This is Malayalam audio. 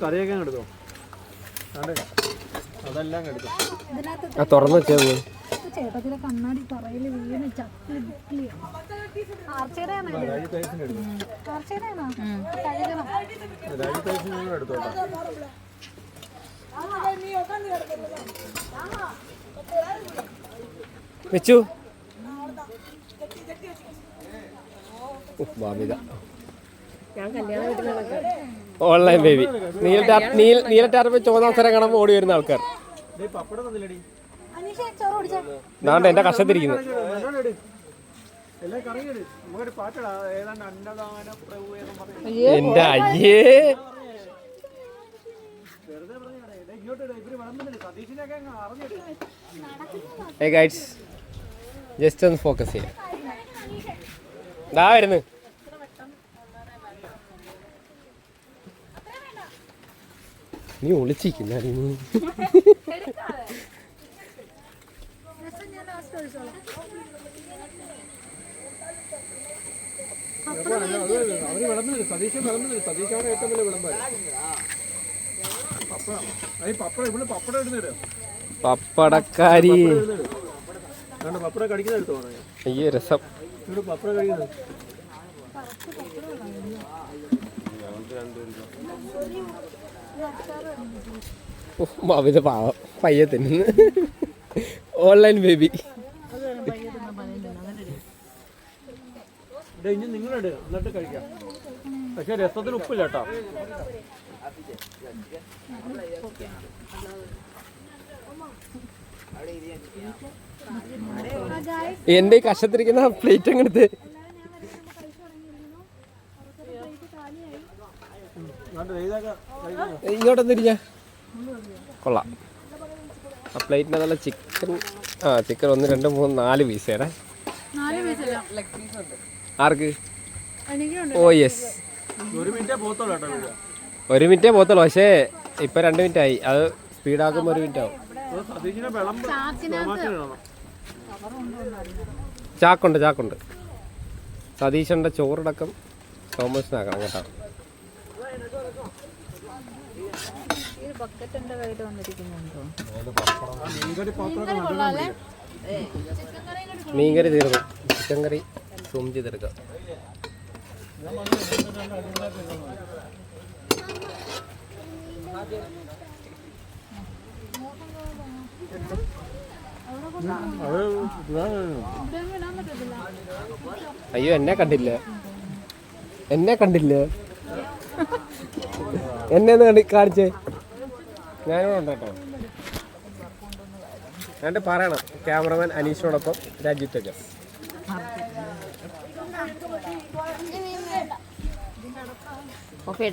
കറിയൊക്കെ എടുത്തോ? അതെല്ലാം എടുത്തോ. ആ തുറന്നു വെച്ചത് ചേട്ടത്തിലെ കണ്ണാടി പറയിൽ വീണ് ചക്കി ബുക്കിൽ ഓൺലൈൻ ബേബി. നീല നീല നീല ടാർപ്പ് ചുവന്ന അവസരം കാണുമ്പോൾ ഓടി വരുന്ന ആൾക്കാർ. നാണ്ട് എന്റെ കഷത്തിരിക്കുന്നു. എന്റെ അയ്യേ. ഗൈഡ്സ് ജസ്റ്റ് ഒന്ന് ഫോക്കസ് ചെയ്യാം. ദാ വരുന്നു. നീ ഒളിച്ചിരിക്കുന്ന നീ. അവർ വിളമ്പുന്നില്ല സതീശൻ വിളമ്പുന്നില്ല സതീശാണ് ഏറ്റവും വലിയ വിളമ്പാര് പപ്പടം ഈ പപ്പടം ഇവിടെ പപ്പടം ഇടുന്നിട് പപ്പടക്കാരി. പപ്പടം കടിക്കുന്ന എടുത്തോ അയ്യേ രസം. ഇവിടെ പപ്പട കഴിയുന്നത് പാവം പയ്യെ തിന്നുന്നു ഓൺലൈൻ ബേബി ഇനി നിങ്ങളുണ്ട് എന്നിട്ട് കഴിക്കാം. പക്ഷെ രസത്തിന് ഉപ്പില്ല കേട്ടോ. എന്റെ കഷത്തിരിക്കുന്ന പ്ലേറ്റ് അങ്ങനത്തെ ഇങ്ങോട്ടൊന്ന് ഇരിക്ക കൊള്ളാം. ആ പ്ലേറ്റിന് നല്ല ചിക്കൻ ആ ചിക്കൻ ഒന്ന് രണ്ട് മൂന്ന് നാല് പീസേടെ ആർക്ക്? ഓ യെസ് ഒരു മിനിറ്റേ പോത്തോളൂ ഒരു മിനിറ്റേ പോത്തുള്ളൂ പക്ഷേ ഇപ്പൊ രണ്ട് മിനിറ്റ് ആയി. അത് സ്പീഡാക്കുമ്പോൾ ഒരു മിനിറ്റ് ആവും. ചാക്കുണ്ട് ചാക്കുണ്ട്. സതീശന്റെ ചോറടക്കം തോമസിനാക്കണം കേട്ടോ മീൻകറി തീർന്നു. ചിക്കൻ കറി സൂം ചെയ്തെടുക്കാം. അയ്യോ എന്നെ കണ്ടില്ല. എന്നെ കണ്ടില്ല. എന്നെ ഒന്ന് കണ്ടി കാണിച്ചേ. ഞാനിവിടെ ഉണ്ട് കേട്ടോ. ഞാൻ പറയണം. Cameraman അനീഷിനോടൊപ്പം ടജസ് okay